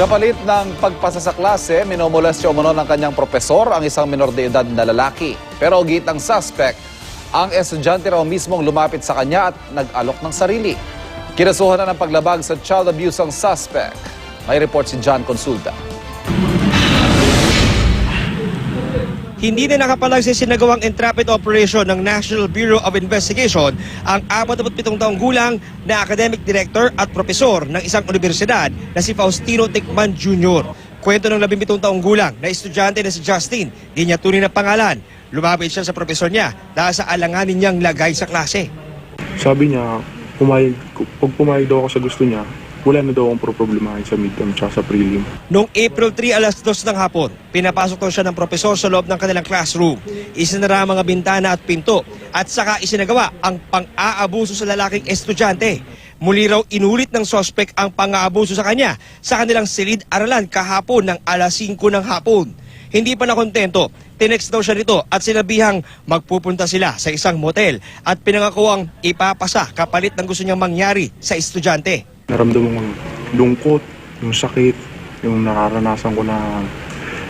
Kapalit ng pagpasa sa klase, minomolestyo umano ng kanyang propesor ang isang minor de edad na lalaki. Pero git ng suspect, ang estudyante raw mismong lumapit sa kanya at nag-alok ng sarili. Kinasuhan na ng paglabag sa child abuse ang suspect. May report si John Consulta. Hindi na nakapalag sa sinagawang entrapment operation ng National Bureau of Investigation ang 47 taong gulang na academic director at propesor ng isang universidad na si Faustino Tikman Jr. Kwento ng 17 taong gulang na estudyante na si Justin, di niya tunay na pangalan. Lumapit siya sa propesor niya dahil sa alanganin niyang lagay sa klase. Sabi niya, pumayag, pag pumayag daw ako sa gusto niya, wala na daw akong problemahin sa midterm tsaka sa prelim. Noong April 3 alas 2 ng hapon, pinapasok daw siya ng propesor sa loob ng kanilang classroom. Isinara ang mga bintana at pinto at saka isinagawa ang pang-aabuso sa lalaking estudyante. Muli raw inulit ng sospek ang pang-aabuso sa kanya sa kanilang silid-aralan kahapon ng alas 5 ng hapon. Hindi pa nakontento, tinext daw siya nito at sinabihang magpupunta sila sa isang motel at pinangako ang ipapasa kapalit ng gusto niyang mangyari sa estudyante. Naramdaman ko lungkot, yung sakit, yung nararanasan ko na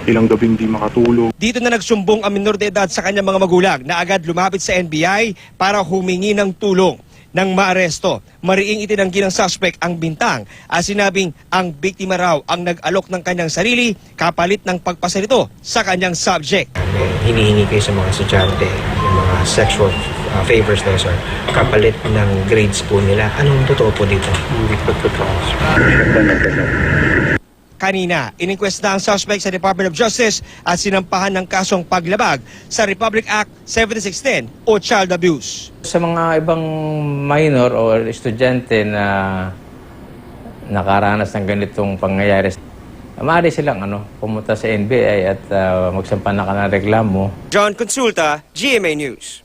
ilang gabing di makatulog. Dito na nagsumbong ang minor de edad sa kanyang mga magulang na agad lumapit sa NBI para humingi ng tulong. Nang maaresto, mariing itinanggi ng suspect ang bintang at sinabing ang biktima raw ang nag-alok ng kanyang sarili kapalit ng pagpasa nito sa kanyang subject. hinihingi kayo sa mga estudyante, yung mga sexual uh, favors daw, sir, kapalit ng grades po nila. Anong totoo po dito? Kanina, ininkwesta ang suspect sa Department of Justice at sinampahan ng kasong paglabag sa Republic Act 7610 o Child Abuse. Sa mga ibang minor o estudyante na nakaranas ng ganitong pangyayari, maaari silang ano, pumunta sa NBI at uh, magsampan na ka ng reklamo John Consulta, GMA News.